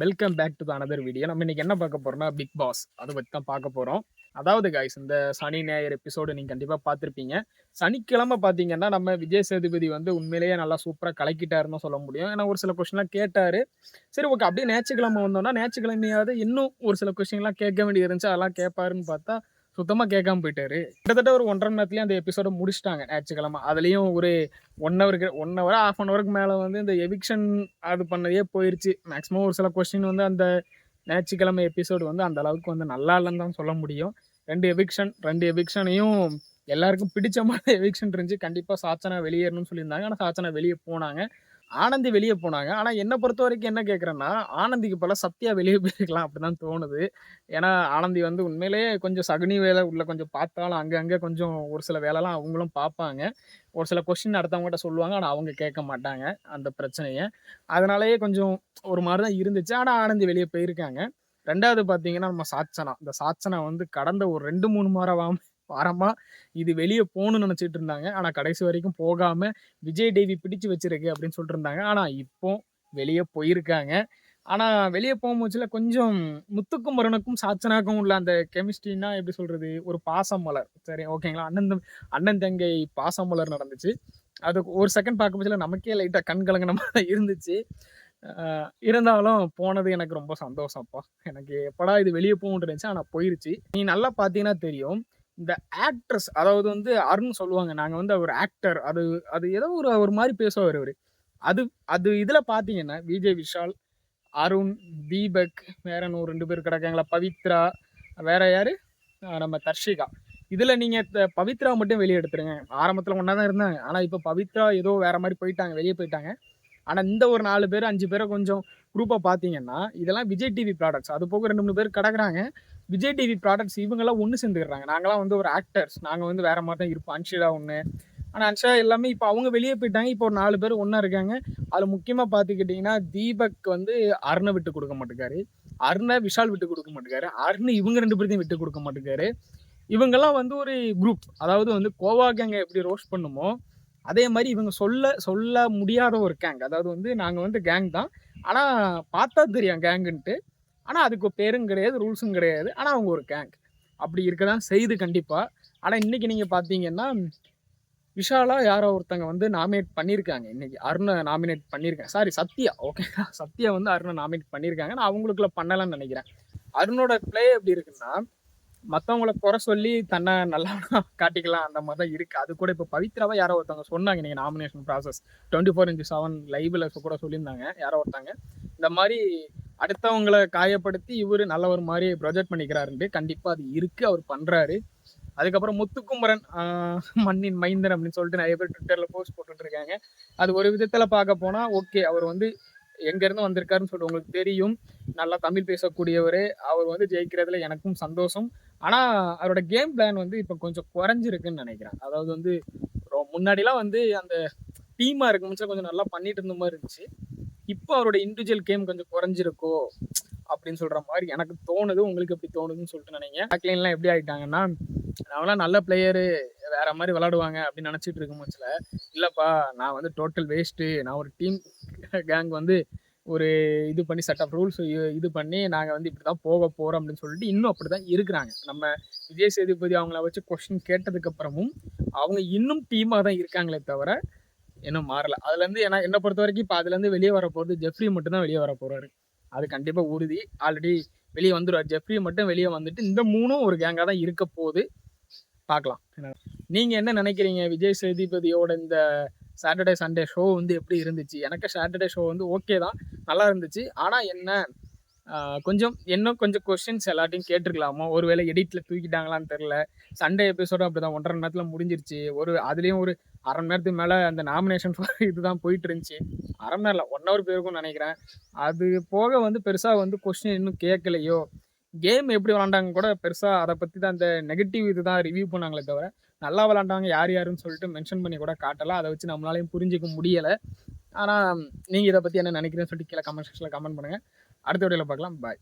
Welcome back to another video நம்ம இன்னைக்கு என்ன பார்க்க போறோம்னா பிக் பாஸ் அதை பற்றி தான் பார்க்க போகிறோம் அதாவது காய்ஸ் இந்த சனி ஞாயிறு எபிசோடு நீங்கள் கண்டிப்பாக பார்த்துருப்பீங்க. சனிக்கிழமை பார்த்தீங்கன்னா நம்ம விஜய் சேதுபதி வந்து உண்மையிலேயே நல்லா சூப்பராக கலக்கிட்டாருன்னு சொல்ல முடியும். ஏன்னா ஒரு சில கொஸ்டின்லாம் கேட்டார். சரி ஓகே அப்படியே ஞாயிற்றுக்கிழமை வந்தோம்னா ஞாயிற்றுக்கிழமையாவது இன்னும் ஒரு சில கொஸ்டின்லாம் கேட்க வேண்டியது இருந்துச்சு. அதெல்லாம் கேட்பாருன்னு பார்த்தா சுத்தமாக கேட்காம போயிட்டாரு. கிட்டத்தட்ட ஒரு ஒன்றரை மணி அந்த எபிசோடை முடிச்சிட்டாங்க ஞாயிற்றுக்கிழமை. அதுலேயும் ஒரு ஒன் ஹவருக்கு ஒன் ஹவர் ஆஃப் அன் ஹவருக்கு மேலே வந்து இந்த எவிக்ஷன் அது பண்ணதே போயிடுச்சு மேக்ஸிமம் ஒரு சில கொஸ்டின் வந்து அந்த ஞாயிற்றுக்கிழமை எபிசோடு வந்து அந்த அளவுக்கு வந்து நல்லா இல்லைன்னு தான் சொல்ல முடியும். ரெண்டு எவிக்ஷன் ரெண்டு எவிக்ஷனையும் எல்லாருக்கும் பிடிச்ச மாதிரி எவிக்ஷன் இருந்துச்சு. கண்டிப்பாக சாச்சனா வெளியேறணும்னு சொல்லியிருந்தாங்க. ஆனால் சாச்சனா வெளியே போனாங்க. ஆனந்தி வெளியே போனாங்க. ஆனால் என்னை பொறுத்த வரைக்கும் என்ன கேட்குறேன்னா ஆனந்திக்கு பல சத்யா வெளியே போயிருக்கலாம் அப்படி தான் தோணுது. ஏன்னா ஆனந்தி வந்து உண்மையிலேயே கொஞ்சம் சகுனி வேலை உள்ள கொஞ்சம் பார்த்தாலும் அங்கங்கே கொஞ்சம் ஒரு சில வேலைலாம் அவங்களும் பார்ப்பாங்க. ஒரு சில கொஸ்டின் அடுத்தவங்ககிட்ட சொல்லுவாங்க. ஆனால் அவங்க கேட்க மாட்டாங்க அந்த பிரச்சனையை. அதனாலேயே கொஞ்சம் ஒரு மாதிரி தான் இருந்துச்சு. ஆனால் ஆனந்தி வெளியே போயிருக்காங்க. ரெண்டாவது பார்த்தீங்கன்னா நம்ம சாச்சனா இந்த சாச்சனா வந்து கடந்த ஒரு ரெண்டு மூணு வாரம் வாரமாக இது வெளியே போகணும்னு நினச்சிட்டு இருந்தாங்க. ஆனால் கடைசி வரைக்கும் போகாமல் விஜய் தேவி பிடிச்சு வச்சிருக்கு அப்படின்னு சொல்லிட்டு இருந்தாங்க. ஆனால் இப்போ வெளியே போயிருக்காங்க. ஆனால் வெளியே போகும்போதுல கொஞ்சம் முத்துக்கும் மருணுக்கும் சாச்சனாக்கும் உள்ள அந்த கெமிஸ்ட்ரின்னா எப்படி சொல்கிறது ஒரு பாசம் மலர் சரி ஓகேங்களா? அண்ணன் அண்ணன் தங்கை பாசம் மலர் நடந்துச்சு. அது ஒரு செகண்ட் பார்க்கும்போதுல நமக்கே லைட்டாக கண் கலங்கின மாதிரி இருந்துச்சு. இருந்தாலும் போனது எனக்கு ரொம்ப சந்தோஷம்ப்பா. எனக்கு எப்படா இது வெளியே போகும்னு இருந்துச்சு. ஆனால் போயிருச்சு. நீ நல்லா பார்த்தீங்கன்னா தெரியும். இந்த ஆக்ட்ரஸ் அதாவது வந்து அருண் சொல்லுவாங்க. நாங்கள் வந்து அவர் ஆக்டர் அது அது ஏதோ ஒரு ஒரு மாதிரி பேசுவார் அவர். அது அது இதில் பார்த்தீங்கன்னா விஜய் விஷால் அருண் தீபக் வேற இன்னும் ரெண்டு பேர் கிடக்காங்களா? பவித்ரா வேற யார்? நம்ம தர்ஷிகா. இதில் நீங்கள் பவித்ரா மட்டும் வெளியே எடுத்துருங்க. ஆரம்பத்தில் ஒன்றா தான் இருந்தாங்க. ஆனால் இப்போ பவித்ரா ஏதோ வேற மாதிரி போயிட்டாங்க வெளியே போயிட்டாங்க. ஆனால் இந்த ஒரு நாலு பேர் அஞ்சு பேரை கொஞ்சம் குரூப்பாக பார்த்தீங்கன்னா இதெல்லாம் விஜய் டிவி ப்ராடக்ட்ஸ் அது போக ரெண்டு மூணு பேர் கிடக்குறாங்க. விஜய் டிவி ப்ராடக்ட்ஸ் இவங்கெல்லாம் ஒன்று சேர்ந்துக்கிறாங்க. நாங்களாம் வந்து ஒரு ஆக்டர்ஸ் நாங்கள் வந்து வேறு மாதிரி தான் இருப்போம். அன்ஷிலா ஒன்று ஆனால் அன்ஷா எல்லாமே இப்போ அவங்க வெளியே போயிட்டாங்க. இப்போ ஒரு நாலு பேர் ஒன்றா இருக்காங்க. அதில் முக்கியமாக பார்த்துக்கிட்டிங்கன்னா தீபக் வந்து அருணை விட்டு கொடுக்க மாட்டேங்காரு. அருணை விஷால் விட்டு கொடுக்க மாட்டேங்காரு. அருண் இவங்க ரெண்டு பேர்த்தையும் விட்டு கொடுக்க மாட்டேங்காரு. இவங்கெல்லாம் வந்து ஒரு குரூப் அதாவது வந்து கோவா கேங்கை எப்படி ரோஸ்ட் பண்ணுமோ அதே மாதிரி இவங்க சொல்ல சொல்ல முடியாத ஒரு கேங் அதாவது வந்து நாங்கள் வந்து கேங் தான். ஆனால் பார்த்தா தெரியும் கேங்குன்ட்டு ஆனால் அதுக்கு பேரும் கிடையாது ரூல்ஸும் கிடையாது. ஆனால் அவங்க ஒரு கேங்க் அப்படி இருக்க தான் செய்து கண்டிப்பாக ஆனால் இன்னைக்கு நீங்கள் பார்த்தீங்கன்னா விஷாலாக யாரோ ஒருத்தங்க வந்து நாமினேட் பண்ணியிருக்காங்க இன்றைக்கி அருணை நாமினேட் பண்ணியிருக்காங்க சாரி சத்யா. ஓகே சத்யா வந்து அருணை நாமினேட் பண்ணியிருக்காங்க நான் அவங்களுக்குள்ள பண்ணலைன்னு நினைக்கிறேன். அருணோட ப்ளே எப்படி இருக்குன்னா மற்றவங்கள குறை சொல்லி தன்னை நல்லா காட்டிக்கலாம் அந்த மாதிரி தான் இருக்குது அது கூட இப்போ பவித்ராவாக யாரோ ஒருத்தவங்க சொன்னாங்க நீங்கள் nomination process twenty four into seven லைவில் கூட சொல்லியிருந்தாங்க. யாரோ ஒருத்தங்க. இந்த மாதிரி அடுத்தவங்களை காயப்படுத்தி இவர் நல்ல ஒரு மாதிரி ப்ரொஜெக்ட் பண்ணிக்கிறாருன்ட்டு கண்டிப்பாக அது இருக்குது அவர் பண்ணுறாரு அதுக்கப்புறம் முத்துக்குமரன் மண்ணின் மைந்தன் அப்படின்னு சொல்லிட்டு நிறைய பேர் ட்விட்டரில் போஸ்ட் போட்டுட்டு இருக்காங்க அது ஒரு விதத்தில் பார்க்க போனால் ஓகே அவர் வந்து எங்கேருந்து வந்திருக்காருன்னு சொல்லிட்டு உங்களுக்கு தெரியும். நல்லா தமிழ் பேசக்கூடியவர். அவர் வந்து ஜெயிக்கிறதுல எனக்கும் சந்தோஷம். ஆனால் அவரோட கேம் பிளான் வந்து இப்போ கொஞ்சம் குறைஞ்சிருக்குன்னு நினைக்கிறேன். அதாவது வந்து ரொ- முன்னாடிலாம் வந்து அந்த டீமாக இருக்கும் கொஞ்சம் நல்லா பண்ணிட்டு இருந்த மாதிரி இருந்துச்சு. இப்போ அவரோட இண்டிவிஜுவல் கேம் கொஞ்சம் குறைஞ்சிருக்கோ அப்படின்னு சொல்கிற மாதிரி எனக்கு தோணுது. உங்களுக்கு எப்படி தோணுதுன்னு சொல்லிட்டு நினைங்க. பேக்லைன்லாம் எப்படி ஆகிட்டாங்கன்னா நான்லாம் நல்ல பிளேயரு வேற மாதிரி விளாடுவாங்க அப்படின்னு நினச்சிட்டு இருக்கும் சில இல்லைப்பா நான் வந்து டோட்டல் வேஸ்ட்டு நான் ஒரு டீம் கேங் வந்து ஒரு இது பண்ணி செட் ஆஃப் ரூல்ஸ் இது பண்ணி நாங்கள் வந்து இப்படி தான் போக போகிறோம் அப்படின்னு சொல்லிட்டு இன்னும் அப்படி தான் இருக்கிறாங்க. நம்ம விஜய் சேதுபதி அவங்கள வச்சு கொஸ்டின் கேட்டதுக்கப்புறமும் அவங்க இன்னும் டீமாக தான் இருக்காங்களே தவிர இன்னும் மாறல. அதுலேருந்து ஏன்னா என்னை பொறுத்த வரைக்கும் இப்போ அதுலேருந்து வெளியே வர போகிறது ஜெஃப்ரி மட்டும் தான் வெளியே வர போகிறாரு அது கண்டிப்பாக உறுதி. ஆல்ரெடி வெளியே வந்துடுவார் ஜெஃப்ரி மட்டும் வெளியே வந்துட்டு இந்த மூணும் ஒரு கேங்காக தான் இருக்க போகுது பார்க்கலாம் நீங்கள் என்ன நினைக்கிறீங்க? விஜய் சேதுபதியோட இந்த சாட்டர்டே சண்டே ஷோ வந்து எப்படி இருந்துச்சு? எனக்கு சாட்டர்டே ஷோ வந்து ஓகே தான். நல்லா இருந்துச்சு. ஆனால் என்ன கொஞ்சம் இன்னும் கொஞ்சம் கொஷின்ஸ் எல்லாத்தையும் கேட்டிருக்கலாமோ? ஒருவேளை எடிட்டில் தூக்கிட்டாங்களான்னு தெரில சண்டே எபிசோடும் அப்படி தான் ஒன்றரை நேரத்தில் முடிஞ்சிருச்சு. ஒரு அதுலேயும் ஒரு அரை மணி நேரத்துக்கு மேலே அந்த நாமினேஷன் இதுதான் போயிட்டு இருந்துச்சு அரை மணி நேரம் ஒன் ஹவர் போயிருக்கும்னு நினைக்கிறேன். அது போக வந்து பெருசாக வந்து கொஸ்டின் இன்னும் கேட்கலையோ கேம் எப்படி விளாண்டாங்க கூட பெருசாக அதை பற்றி தான் அந்த நெகட்டிவ் இது தான் ரிவ்யூ பண்ணாங்களே தவிர நல்லா விளாண்டாங்க யார் யாருன்னு சொல்லிட்டு மென்ஷன் பண்ணி கூட காட்டலாம் அதை வச்சு நம்மளாலையும் புரிஞ்சிக்க முடியலை. ஆனால் நீங்கள் இதை பற்றி என்ன நினைக்கிறேன்னு சொல்லிட்டு கீழே கமெண்ட் செக்ஷனில் கமெண்ட் பண்ணுங்கள் அடுத்த வீடியோவில் பார்க்கலாம். பாய்